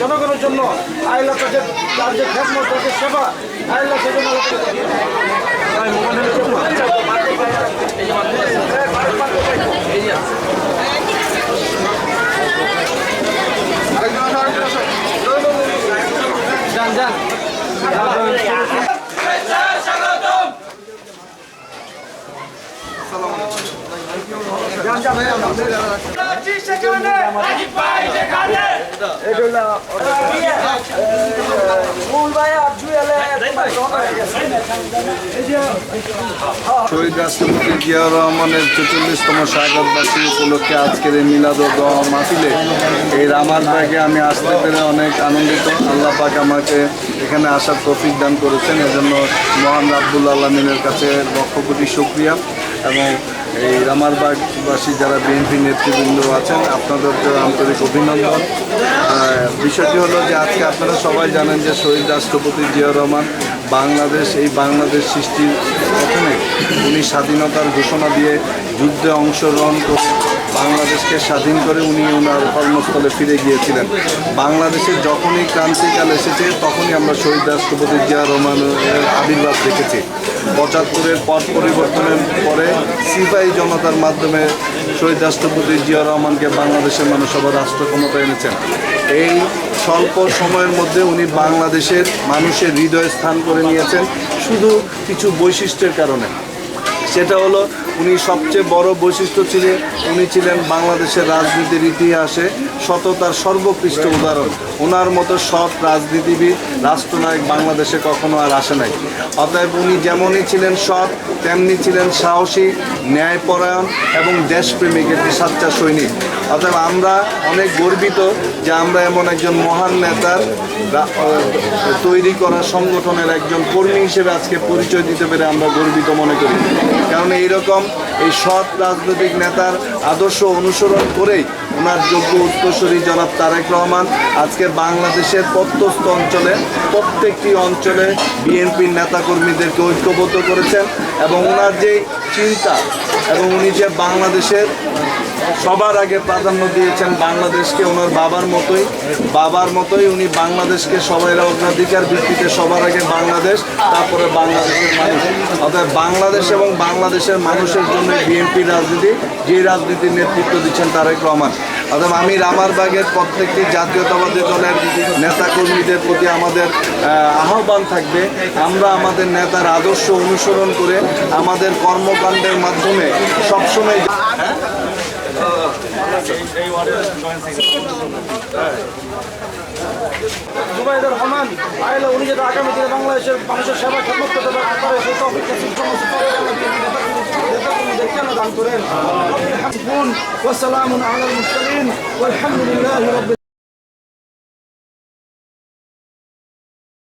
জনগণের জন্য আইলা তাদের তার যে খেদমত তাদের সেবা আইলা সেজন্য যান যান। শহীদ রাষ্ট্রপতি জিয়াউর রহমানের চৌচল্লিশতম স্বাগতবাসী উপলক্ষে আজকের এই মিলাদ মাহফিলে এই রামার ব্যাগে আমি আসতে পেরে অনেক আনন্দিত আল্লাহ পাক আমাকে এখানে আসার তৌফিক দান করেছেন এজন্য মহান রাব্বুল আলমিনের কাছে লক্ষ কোটি শুক্রিয়া এবং এই রামারবাগবাসী যারা বিএনপি নেতৃবৃন্দ আছেন আপনাদেরকে আন্তরিক অভিনন্দন। বিষয়টি হলো যে আজকে আপনারা সবাই জানেন যে শহীদ রাষ্ট্রপতি জিয়া রহমান বাংলাদেশ, এই বাংলাদেশ সৃষ্টির প্রথমে উনি স্বাধীনতার ঘোষণা দিয়ে যুদ্ধে অংশগ্রহণ করে বাংলাদেশকে স্বাধীন করে উনি ওনার কর্মস্থলে ফিরে গিয়েছিলেন। বাংলাদেশে যখনই ক্রান্তিকাল এসেছে, তখনই আমরা শহীদ রাষ্ট্রপতি জিয়া রহমানের আবির্ভাব দেখেছি। পঁচাত্তরের পট পরিবর্তনের পরে সিপাহী জনতার মাধ্যমে শহীদ রাষ্ট্রপতি জিয়া রহমানকে বাংলাদেশের মানুষ আবার রাষ্ট্র ক্ষমতা এনেছেন। এই স্বল্প সময়ের মধ্যে উনি বাংলাদেশের মানুষের হৃদয়ে স্থান করে নিয়েছেন, শুধু কিছু বৈশিষ্ট্যের কারণে। সেটা হলো উনি সবচেয়ে বড় বৈশিষ্ট্য ছিলেন, উনি ছিলেন বাংলাদেশের রাজনীতির ইতিহাসে সততার সর্বোৎকৃষ্ট উদাহরণ। ওনার মতো সৎ রাজনীতিবিদ, রাষ্ট্রনায়ক বাংলাদেশে কখনো আর আসে নাই। অতএব উনি যেমনই ছিলেন সৎ, তেমনি ছিলেন সাহসী, ন্যায়পরায়ণ এবং দেশপ্রেমিক একটি সাচ্চা সৈনিক। অতএব আমরা অনেক গর্বিত যে আমরা এমন একজন মহান নেতার তৈরি করা সংগঠনের একজন কর্মী হিসেবে আজকে পরিচয় দিতে পেরে আমরা গর্বিত মনে করি। কারণ এইরকম এই সৎ রাজনৈতিক নেতার আদর্শ অনুসরণ করেই ওনার যোগ্য উত্তরসূরি জনাব তারেক রহমান আজকে বাংলাদেশের প্রত্যস্ত অঞ্চলে, প্রত্যেকটি অঞ্চলে বিএনপির নেতাকর্মীদেরকে ঐক্যবদ্ধ করেছেন এবং ওনার যে চিন্তা এবং উনি যে বাংলাদেশের সবার আগে প্রাধান্য দিয়েছেন বাংলাদেশকে ওনার বাবার মতোই বাবার মতোই উনি বাংলাদেশকে সবাই অগ্রাধিকার ভিত্তিতে সবার আগে বাংলাদেশ, তারপরে বাংলাদেশের মানুষ। অর্থাৎ বাংলাদেশ এবং বাংলাদেশের মানুষের জন্য বিএনপি রাজনীতি, যে রাজনীতির নেতৃত্ব দিচ্ছেন তারেক রহমান। অর্থাৎ আমি রামারবাগের প্রত্যেকটি জাতীয়তাবাদী দলের নেতাকর্মীদের প্রতি আমাদের আহ্বান থাকবে। আমরা আমাদের নেতার আদর্শ অনুসরণ করে আমাদের কর্মকাণ্ডের মাধ্যমে সবসময় জুবাইদুর রহমান আইলা উনি যাতে আগামী দিনে বাংলাদেশের মানুষের সেবা খেদমত করতে পারে সেই তৌফিক عن والسلام على المرسلين والحمد لله رب